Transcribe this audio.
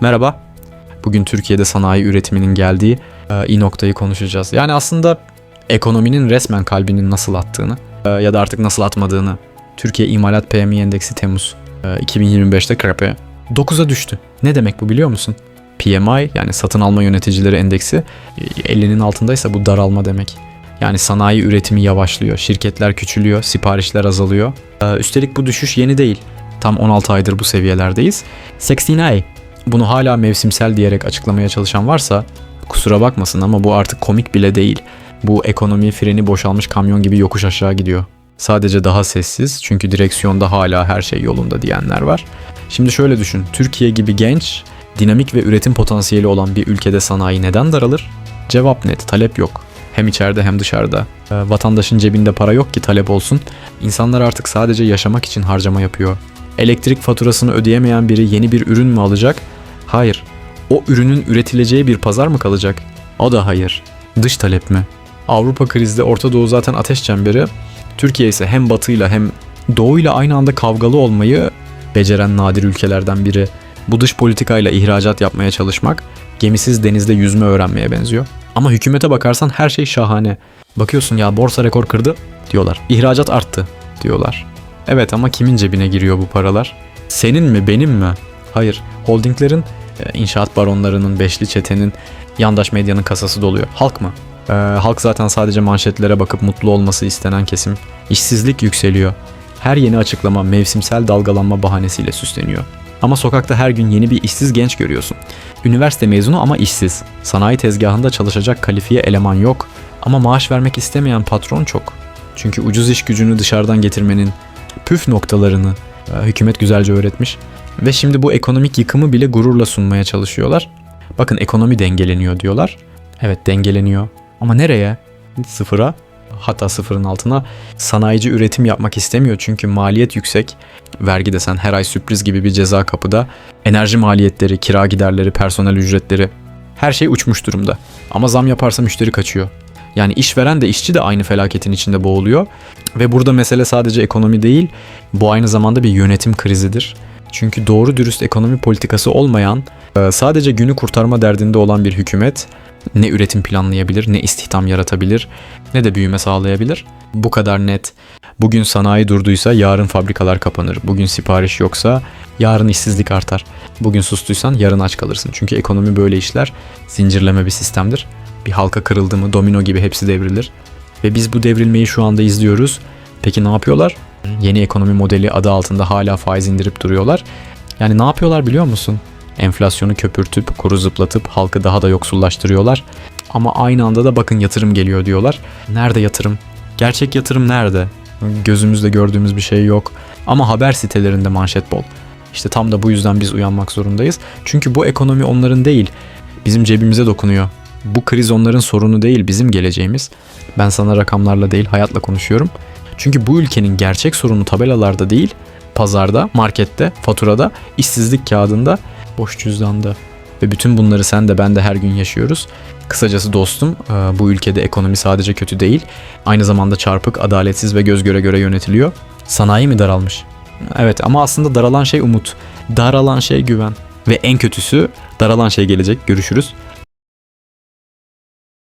Merhaba. Bugün Türkiye'de sanayi üretiminin geldiği e, iyi noktayı konuşacağız. Yani aslında ekonominin resmen kalbinin nasıl attığını e, ya da artık nasıl atmadığını. Türkiye İmalat PMI Endeksi Temmuz e, 2025'te KRP 9'a düştü. Ne demek bu biliyor musun? PMI yani satın alma yöneticileri endeksi e, 50'nin altındaysa bu daralma demek. Yani sanayi üretimi yavaşlıyor, şirketler küçülüyor, siparişler azalıyor. E, Üstelik bu düşüş yeni değil. Tam 16 aydır bu seviyelerdeyiz. 69 bunu hala mevsimsel diyerek açıklamaya çalışan varsa kusura bakmasın ama bu artık komik bile değil. Bu ekonomi freni boşalmış kamyon gibi yokuş aşağı gidiyor. Sadece daha sessiz çünkü direksiyonda hala her şey yolunda diyenler var. Şimdi şöyle düşün. Türkiye gibi genç, dinamik ve üretim potansiyeli olan bir ülkede sanayi neden daralır? Cevap net, talep yok. Hem içeride hem dışarıda. Ee, vatandaşın cebinde para yok ki talep olsun. İnsanlar artık sadece yaşamak için harcama yapıyor. Elektrik faturasını ödeyemeyen biri yeni bir ürün mü alacak? Hayır. O ürünün üretileceği bir pazar mı kalacak? O da hayır. Dış talep mi? Avrupa krizde Orta Doğu zaten ateş çemberi. Türkiye ise hem batıyla hem doğuyla aynı anda kavgalı olmayı beceren nadir ülkelerden biri. Bu dış politikayla ihracat yapmaya çalışmak gemisiz denizde yüzme öğrenmeye benziyor. Ama hükümete bakarsan her şey şahane. Bakıyorsun ya borsa rekor kırdı diyorlar. İhracat arttı diyorlar. Evet ama kimin cebine giriyor bu paralar? Senin mi benim mi? Hayır. Holdinglerin, inşaat baronlarının, beşli çetenin, yandaş medyanın kasası doluyor. Halk mı? Ee, halk zaten sadece manşetlere bakıp mutlu olması istenen kesim. İşsizlik yükseliyor. Her yeni açıklama mevsimsel dalgalanma bahanesiyle süsleniyor. Ama sokakta her gün yeni bir işsiz genç görüyorsun. Üniversite mezunu ama işsiz. Sanayi tezgahında çalışacak kalifiye eleman yok. Ama maaş vermek istemeyen patron çok. Çünkü ucuz iş gücünü dışarıdan getirmenin püf noktalarını e, hükümet güzelce öğretmiş. Ve şimdi bu ekonomik yıkımı bile gururla sunmaya çalışıyorlar. Bakın ekonomi dengeleniyor diyorlar. Evet dengeleniyor. Ama nereye? Sıfıra. Hatta sıfırın altına sanayici üretim yapmak istemiyor çünkü maliyet yüksek. Vergi desen her ay sürpriz gibi bir ceza kapıda. Enerji maliyetleri, kira giderleri, personel ücretleri her şey uçmuş durumda. Ama zam yaparsa müşteri kaçıyor. Yani işveren de işçi de aynı felaketin içinde boğuluyor. Ve burada mesele sadece ekonomi değil, bu aynı zamanda bir yönetim krizidir. Çünkü doğru dürüst ekonomi politikası olmayan, e, sadece günü kurtarma derdinde olan bir hükümet ne üretim planlayabilir, ne istihdam yaratabilir, ne de büyüme sağlayabilir. Bu kadar net. Bugün sanayi durduysa yarın fabrikalar kapanır. Bugün sipariş yoksa yarın işsizlik artar. Bugün sustuysan yarın aç kalırsın. Çünkü ekonomi böyle işler. Zincirleme bir sistemdir. Bir halka kırıldı mı domino gibi hepsi devrilir. Ve biz bu devrilmeyi şu anda izliyoruz. Peki ne yapıyorlar? Yeni ekonomi modeli adı altında hala faiz indirip duruyorlar. Yani ne yapıyorlar biliyor musun? Enflasyonu köpürtüp, kuru zıplatıp halkı daha da yoksullaştırıyorlar. Ama aynı anda da bakın yatırım geliyor diyorlar. Nerede yatırım? Gerçek yatırım nerede? Gözümüzde gördüğümüz bir şey yok. Ama haber sitelerinde manşet bol. İşte tam da bu yüzden biz uyanmak zorundayız. Çünkü bu ekonomi onların değil, bizim cebimize dokunuyor. Bu kriz onların sorunu değil, bizim geleceğimiz. Ben sana rakamlarla değil, hayatla konuşuyorum. Çünkü bu ülkenin gerçek sorunu tabelalarda değil, pazarda, markette, faturada, işsizlik kağıdında, boş cüzdanda. Ve bütün bunları sen de ben de her gün yaşıyoruz. Kısacası dostum, e, bu ülkede ekonomi sadece kötü değil, aynı zamanda çarpık, adaletsiz ve göz göre göre yönetiliyor. Sanayi mi daralmış? Evet ama aslında daralan şey umut. Daralan şey güven. Ve en kötüsü daralan şey gelecek. Görüşürüz.